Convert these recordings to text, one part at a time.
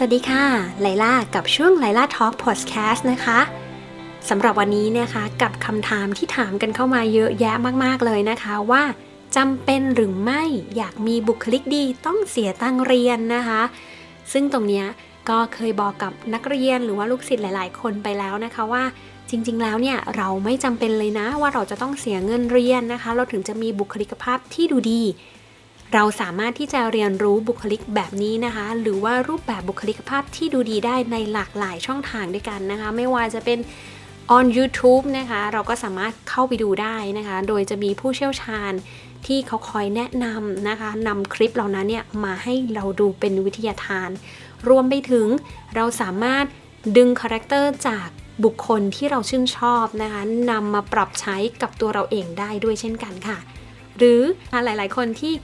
สวัสดีค่ะ ไลล่า กับช่วงไลล่าทอล์กพอดแคสต์นะคะสำหรับวันนี้นะคะกับคำถามที่ถามกันเข้ามาเยอะแยะมากๆเลยนะคะว่าจำเป็นหรือไม่อยากมีบุคลิกดีต้องเสียตังเรียนนะคะ ซึ่งตรงเนี้ยก็เคยบอกกับนักเรียนหรือว่าลูกศิษย์หลาย ๆ คนไปแล้วนะคะว่าจริง ๆ แล้วเนี่ยเราไม่จำเป็นเลยนะว่าเราจะต้องเสียเงินเรียนนะคะ เราถึงจะมีบุคลิกภาพที่ดูดี เราสามารถที่จะเรียนรู้บุคลิกแบบนี้นะคะ หรือว่ารูปแบบบุคลิกภาพที่ดูดีได้ในหลากหลายช่องทางด้วยกันนะคะ ไม่ว่าจะเป็น on YouTube นะคะ เราก็สามารถเข้าไปดูได้นะคะ โดยจะมีผู้เชี่ยวชาญที่เขาคอยแนะนำนะคะนำคลิปเหล่านั้นเนี่ยมาให้เราดูเป็นวิทยาทาน รวมไปถึงเราสามารถดึงคาแรคเตอร์จากบุคคลที่เราชื่นชอบนะคะนำมาปรับใช้กับตัวเราเองได้ด้วยเช่นกันค่ะ หรือหลายๆ คนที่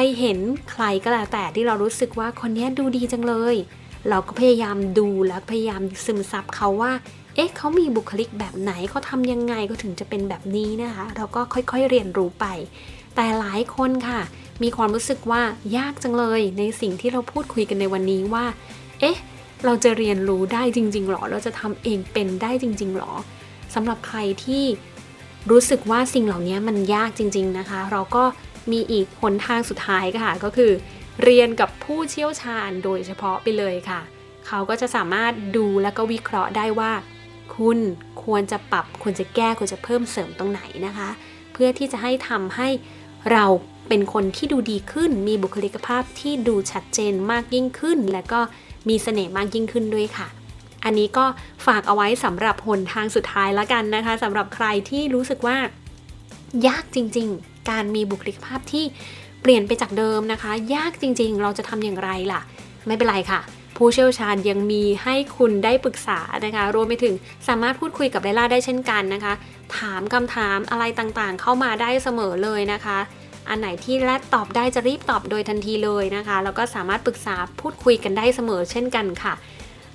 ไปเห็นใครก็แล้วแต่ที่เรารู้สึกว่าคนนี้ดูดีจังเลย เราก็พยายามดูแล้วพยายามซึมซับเขาว่า เอ๊ะเขามีบุคลิกแบบไหนเขาทำยังไงเขาถึงจะเป็นแบบนี้นะคะ เราก็ค่อยๆเรียนรู้ไป แต่หลายคนค่ะ มีความรู้สึกว่ายากจังเลยในสิ่งที่เราพูดคุยกันในวันนี้ว่า เอ๊ะ เราจะเรียนรู้ได้จริงๆหรอ เราจะทำเองเป็นได้จริง ๆหรอสำหรับใครที่รู้สึกว่าสิ่งเหล่านี้มันยากจริง ๆนะคะ เราก็ มีอีกหนทางสุดท้ายค่ะ ก็คือ เรียนกับผู้เชี่ยวชาญโดยเฉพาะไปเลยค่ะ เขาก็จะสามารถดูแล้วก็วิเคราะห์ได้ว่า คุณควรจะปรับควรจะแก้ควรจะเพิ่มเสริมตรงไหนนะคะ เพื่อที่จะให้ทำให้เราเป็นคนที่ดูดีขึ้น มีบุคลิกภาพที่ดูชัดเจนมากยิ่งขึ้น และก็มีเสน่ห์มากยิ่งขึ้นด้วยค่ะ อันนี้ก็ฝากเอาไว้สำหรับหนทางสุดท้ายแล้วกันนะคะสำหรับใครที่รู้สึกว่า ยากจริง การมีบุคลิกภาพที่เปลี่ยนไปจากเดิมนะคะ ยากจริงๆ เราจะทำอย่างไรล่ะ ไม่เป็นไรค่ะ ผู้เชี่ยวชาญยังมีให้คุณได้ปรึกษานะคะ รวมไปถึงสามารถพูดคุยกับไลล่าได้เช่นกันนะคะ ถามคำถามอะไรต่างๆ เข้ามาได้เสมอเลยนะคะอันไหนที่แรดตอบได้จะรีบตอบโดยทันทีเลยนะคะ แล้วก็สามารถปรึกษาพูดคุยกันได้เสมอเช่นกันค่ะ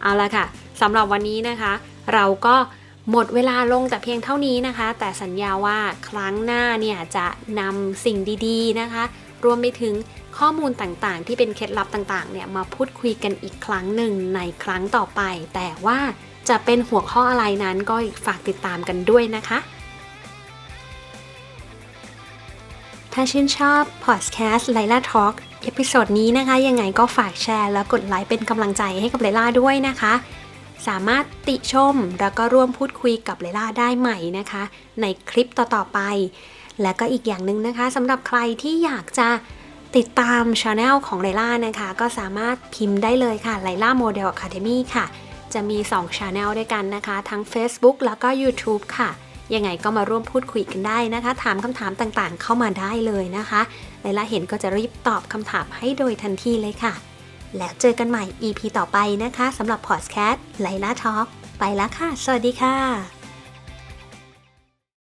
เอาละค่ะสำหรับวันนี้นะคะ เราก็ หมดเวลาลงแต่เพียงเท่านี้นะคะ แต่สัญญาว่าครั้งหน้าเนี่ยจะนำสิ่งดีๆนะคะ รวมไปถึงข้อมูลต่างๆ ที่เป็นเคล็ดลับต่างๆ เนี่ยมาพูดคุยกันอีกครั้งหนึ่งในครั้งต่อไป แต่ว่าจะเป็นหัวข้ออะไรนั้นก็ฝากติดตามกันด้วยนะคะ ถ้าชื่นชอบพอดแคสต์ไลล่าทอล์กเอพิโซดนี้นะคะ ยังไงก็ฝากแชร์แล้วกดไลค์เป็นกำลังใจให้กับไลล่าด้วยนะคะ สามารถติชมแล้วก็ร่วมพูดคุยกับไลล่าได้ใหม่นะคะ ในคลิปต่อๆไป และก็อีกอย่างหนึ่งนะคะสำหรับใครที่อยากจะติดตามช anel ของไลล่านะคะ ก็สามารถพิมพ์ได้เลยค่ะไลล่าโมเดลอะคาเดมี่ค่ะ จะมี2 Channel ด้วยกันนะคะ ทั้ง Facebook แล้วก็ YouTube ค่ะ ยังไงก็มาร่วมพูดคุยกันได้นะคะ ถามคำถามต่างๆ เข้ามาได้เลยนะคะไลล่าเห็นก็จะรีบตอบคำถามให้โดยทันทีเลยค่ะ แล้วเจอกันใหม่ EP ต่อไปนะคะสำหรับพอดแคสต์ไลล่าทอล์กไปแล้วค่ะ สวัสดีค่ะ